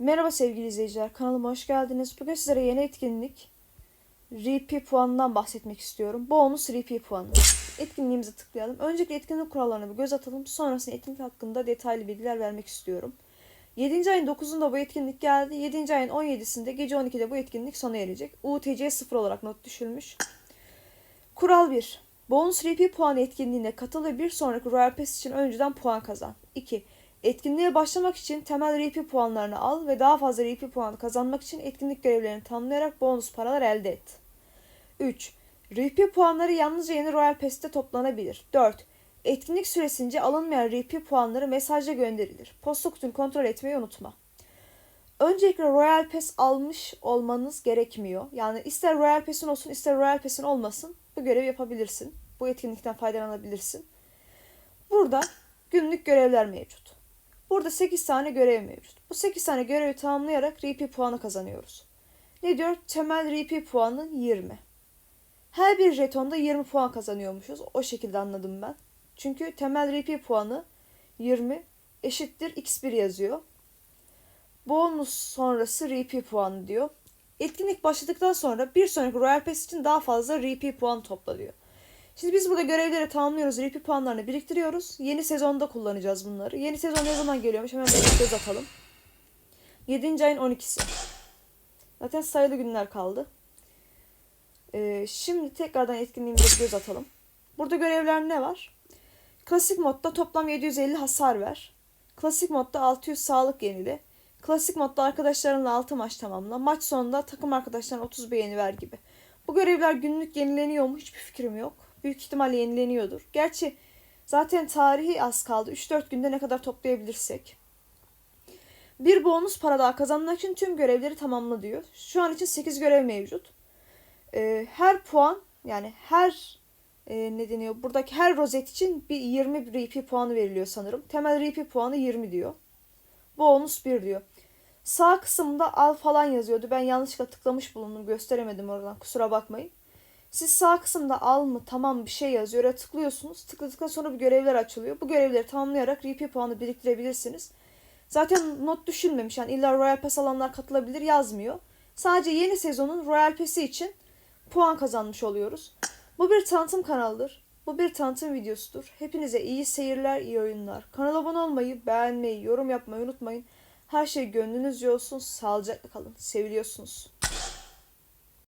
Merhaba sevgili izleyiciler, kanalıma hoş geldiniz. Bugün sizlere yeni etkinlik RP puanından bahsetmek istiyorum. Bonus RP puanı. Etkinliğimize tıklayalım. Öncelikle etkinlik kurallarına bir göz atalım. Sonrasında etkinlik hakkında detaylı bilgiler vermek istiyorum. 7. ayın 9'unda bu etkinlik geldi. 7. ayın 17'sinde gece 12'de bu etkinlik sona erecek. UTC 0 olarak not düşülmüş. Kural 1. Bonus RP puanı etkinliğine katıl ve bir sonraki Royal Pass için önceden puan kazan. 2. Etkinliğe başlamak için temel RP puanlarını al ve daha fazla RP puanı kazanmak için etkinlik görevlerini tamamlayarak bonus paralar elde et. 3. RP puanları yalnızca yeni Royal Pass'te toplanabilir. 4. Etkinlik süresince alınmayan RP puanları mesajla gönderilir. Posta kutunu kontrol etmeyi unutma. Öncelikle Royal Pass almış olmanız gerekmiyor. Yani ister Royal Pass'in olsun ister Royal Pass'in olmasın bu görevi yapabilirsin. Bu etkinlikten faydalanabilirsin. Burada günlük görevler mevcut. Burada 8 tane görev mevcut. Bu 8 tane görevi tamamlayarak RP puanı kazanıyoruz. Ne diyor? Temel RP puanı 20. Her bir jetonda 20 puan kazanıyormuşuz. O şekilde anladım ben. Çünkü temel RP puanı 20 eşittir x1 yazıyor. Bonus sonrası RP puanı diyor. Etkinlik başladıktan sonra bir sonraki Royal Pass için daha fazla RP puan topla. Şimdi biz burada görevleri tamamlıyoruz. RP puanlarını biriktiriyoruz. Yeni sezonda kullanacağız bunları. Yeni sezon ne zaman geliyormuş? Hemen bir göz atalım. 7. ayın 12'si. Zaten sayılı günler kaldı. Ee, şimdi tekrardan etkinliğimize bir göz atalım. Burada görevler ne var? Klasik modda toplam 750 hasar ver. Klasik modda 600 sağlık yenile. Klasik modda arkadaşlarınla 6 maç tamamla. Maç sonunda takım arkadaşlarına 30 beğeni ver gibi. Bu görevler günlük yenileniyor mu? Hiçbir fikrim yok. Büyük ihtimalle yenileniyordur. Gerçi zaten tarihi az kaldı. 3-4 günde ne kadar toplayabilirsek. Bir bonus para daha kazanmak için tüm görevleri tamamla diyor. Şu an için 8 görev mevcut. Ee, her puan yani her e, ne deniyor? Buradaki her rozet için bir 20 RP puanı veriliyor sanırım. Temel RP puanı 20 diyor. Bonus 1 diyor. Sağ kısımda al falan yazıyordu. Ben yanlışlıkla tıklamış bulundum. Gösteremedim oradan. Kusura bakmayın. Siz sağ kısımda al mı tamam bir şey yazıyor. Tıklıyorsunuz. Tıkladıktan sonra bir görevler açılıyor. Bu görevleri tamamlayarak RP puanı biriktirebilirsiniz. Zaten not düşünmemiş. Yani illa Royal Pass alanlar katılabilir yazmıyor. Sadece yeni sezonun Royal Pass'i için puan kazanmış oluyoruz. Bu bir tanıtım kanalıdır. Bu bir tanıtım videosudur. Hepinize iyi seyirler, iyi oyunlar. Kanala abone olmayı, beğenmeyi, yorum yapmayı unutmayın. Her şey gönlünüzce olsun. Sağlıcakla kalın. Seviliyorsunuz.